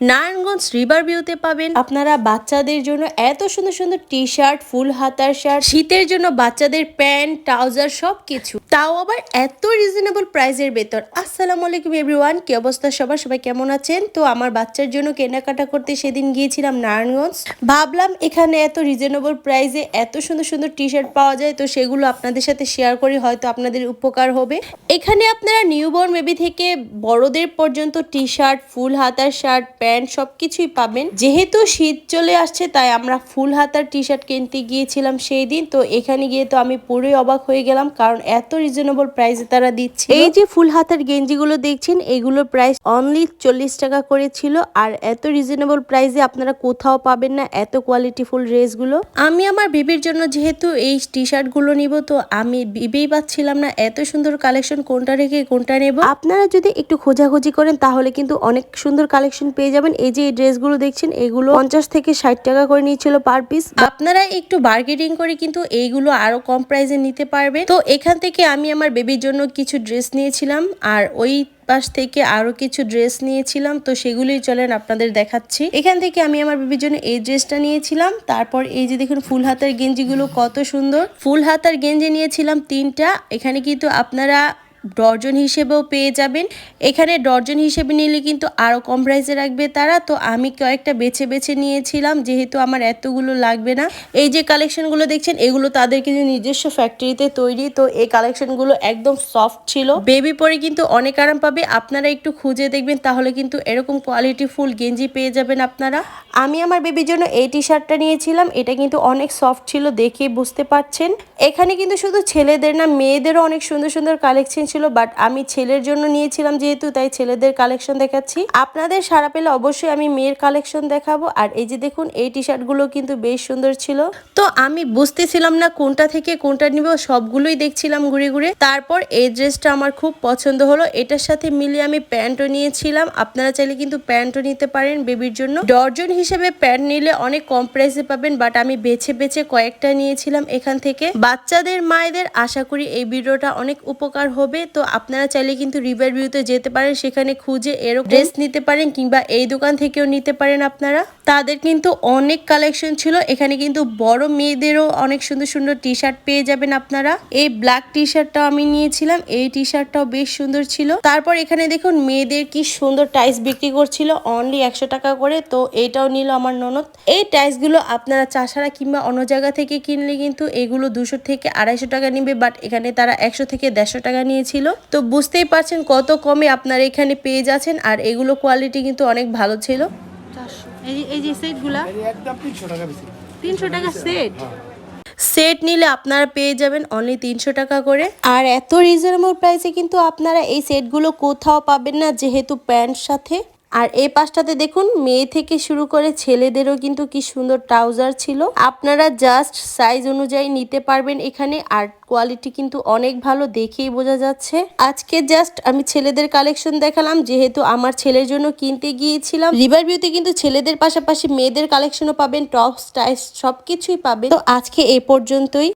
Narayanganj river ভিউতে পাবেন। আপনারা বাচ্চাদের জন্য এত সুন্দর সুন্দর টি শার্ট ফুল হাতার শার্ট শীতের জন্য বাচ্চাদের প্যান্ট ট্রাউজার সব কিছু তাও আবার এত রিজনেবল প্রাইসের বেতন আসসালামু আলাইকুম এভরিওয়ান কি অবস্থা সবার? সবাই কেমন আছেন? তো আমার বাচ্চার জন্য কেনাকাটা করতে সেদিন গিয়েছিলাম নারায়ণগঞ্জ। ভাবলাম এখানে এত রিজনেবল প্রাইসে এত সুন্দর সুন্দর টি শার্ট পাওয়া যায় তো সেগুলো আপনাদের সাথে শেয়ার করি হয়তো আপনাদের উপকার হবে। এখানে আপনারা নিউবর্ন বেবি থেকে বড়দের পর্যন্ত টি শার্ট ফুল হাতার শার্ট প্যান্ট সব কিছুই পাবেন। যেহেতু শীত চলে আসছে তাই আমরা ফুল হাতার টি শার্ট কিনতে গিয়েছিলাম সেই দিন। তো এখানে গিয়ে তো আমি পুরোই অবাক হয়ে গেলাম কারণ এত রিজনেবল প্রাইসে তারা দিচ্ছে এই যে ফুল হাতার গেঞ্জিগুলো দেখছেন এগুলোর প্রাইস অনলি চল্লিশ টাকা করে ছিল। আর এত রিজনেবল প্রাইসে আপনারা কোথাও পাবেন না এত কোয়ালিটি কোয়ালিটিফুল ড্রেসগুলো আমি আমার বেবির জন্য যেহেতু এই টি শার্টগুলো নিব তো আমি ভেবেই পাচ্ছিলাম না। এত সুন্দর কালেকশন কোনটা রেখে কোনটা নেব? আপনারা যদি একটু খোঁজাখুঁজি করেন তাহলে কিন্তু অনেক সুন্দর কালেকশন পেয়ে যাবেন। এই যে এই ড্রেসগুলো দেখছেন, এগুলো পঞ্চাশ থেকে ষাট টাকা করে নিয়েছিল পার পিস। আপনারা একটু বার্গেটিং করে কিন্তু এইগুলো আরও কম প্রাইসে নিতে পারবে তো এখান থেকে আমি আমার বেবির জন্য কিছু ড্রেস নিয়েছিলাম আর ওই পাশ থেকে আরও কিছু ড্রেস নিয়েছিলাম। তো সেগুলোই চলেন আপনাদের দেখাচ্ছি। এখান থেকে আমি আমার বেবির জন্য এই ড্রেসটা নিয়েছিলাম। তারপর এই যে দেখুন, ফুল হাতার গেঞ্জিগুলো কত সুন্দর। ফুল হাতার গেঞ্জি নিয়েছিলাম তিনটা। এখানে কিন্তু আপনারা ডর্জন হিসেবেও পেয়ে যাবেন। এখানে ডর্জন হিসেবে নিলে কিন্তু আরও কম প্রাইসে রাখবে তারা। তো আমি কয়েকটা বেছে বেছে নিয়েছিলাম, যেহেতু আমার এতগুলো লাগবে না। এই যে কালেকশনগুলো দেখছেন, এগুলো তাদের কিন্তু নিজস্ব ফ্যাক্টরিতে তৈরি। তো এই কালেকশনগুলো একদম সফট ছিল। বেবি পরে কিন্তু অনেক আরাম পাবে। আপনারা একটু খুঁজে দেখবেন, তাহলে কিন্তু এরকম কোয়ালিটি ফুল গেঞ্জি পেয়ে যাবেন আপনারা। আমি আমার বেবির জন্য এই টি শার্টটা নিয়েছিলাম। এটা কিন্তু অনেক সফট ছিল, দেখে বুঝতে পারছেন। এখানে কিন্তু শুধু ছেলেদের না, মেয়েদেরও অনেক সুন্দর সুন্দর কালেকশন ছিল বাট আমি ছেলের জন্য নিয়েছিলাম যেহেতু, তাই ছেলেদের কালেকশন দেখাচ্ছি। আপনাদের সারা পেলে অবশ্যই আমি মেয়ের কালেকশন দেখাবো। আর এই যে দেখুন, এই টি শার্টগুলো কিন্তু বেশ সুন্দর ছিল। তো আমি বুঝতেছিলাম না কোনটা থেকে কোনটা নিব, সবগুলোই দেখছিলাম ঘুরে ঘুরে। তারপর এই ড্রেসটা আমার খুব পছন্দ হলো। এটার সাথে মিলিয়ে আমি প্যান্টও নিয়েছিলাম। আপনারা চাইলে কিন্তু প্যান্টও নিতে পারেন বেবির জন্য। ডর্জন হিসেবে প্যান্ট নিলে অনেক কম প্রাইসে পাবেন বাট আমি বেছে বেছে কয়েকটা নিয়েছিলাম এখান থেকে। বাচ্চাদের, মায়েদের, আশা করি এই ভিডিওটা অনেক উপকার হবে। তো আপনারা চাইলে কিন্তু রিভার ভিউতে যেতে পারেন, সেখানে খুঁজে এরকম ড্রেস নিতে পারেন কিংবা এই দোকান থেকেও নিতে পারেন আপনারা। তাদের কিন্তু অনেক কালেকশন ছিল, এখানে কিন্তু বড় মেয়েদেরও অনেক সুন্দর সুন্দর টি শার্ট পেয়ে যাবেন আপনারা। এই ব্ল্যাক টি শার্টটাও আমি নিয়েছিলাম, এই টি শার্টটাও বেশ সুন্দর ছিল। তারপর এখানে দেখুন, মেয়েদের কি সুন্দর টাইস বিক্রি করছিল অনলি একশো টাকা করে, তো এইটাও নিল আমার ননদ। এই টাইসগুলো আপনারা চাষারা কিংবা অন্য জায়গা থেকে কিনলে কিন্তু এগুলো দুশো থেকে আড়াইশো টাকা নিবে বাট এখানে তারা একশো থেকে দেড়শো টাকা নিয়েছিল তো বুঝতেই পারছেন কত কমে আপনারা এখানে পেয়ে যাচ্ছেন আর এগুলো কোয়ালিটি কিন্তু অনেক ভালো ছিল। এই যে এই যে সেটগুলা? একদম তিনশো টাকা বেশি। তিনশো টাকা সেট? সেট নিলে আপনারা পেয়ে যাবেন অনলি তিনশো টাকা করে। আর এত রিজনেবল প্রাইসে কিন্তু আপনারা এই সেটগুলো কোথাও পাবেন না যেহেতু প্যান্ট সাথে। আর এই পাশটাতে দেখুন, মেয়ে থেকে শুরু করে ছেলেদেরও কিন্তু কি সুন্দর ট্রাউজার ছিল। আপনারা জাস্ট সাইজ অনুযায়ী নিতে পারবেন এখানে, আর কোয়ালিটি কিন্তু অনেক ভালো দেখেই বোঝা যাচ্ছে। আজকে জাস্ট আমি ছেলেদের কালেকশন দেখালাম, যেহেতু আমার ছেলের জন্য কিনতে গিয়েছিলাম। রিভার ভিউতে কিন্তু ছেলেদের পাশাপাশি মেয়েদের কালেকশনও পাবেন, টপ, স্টাইল সবকিছুই পাবেন। তো আজকে এ পর্যন্তই।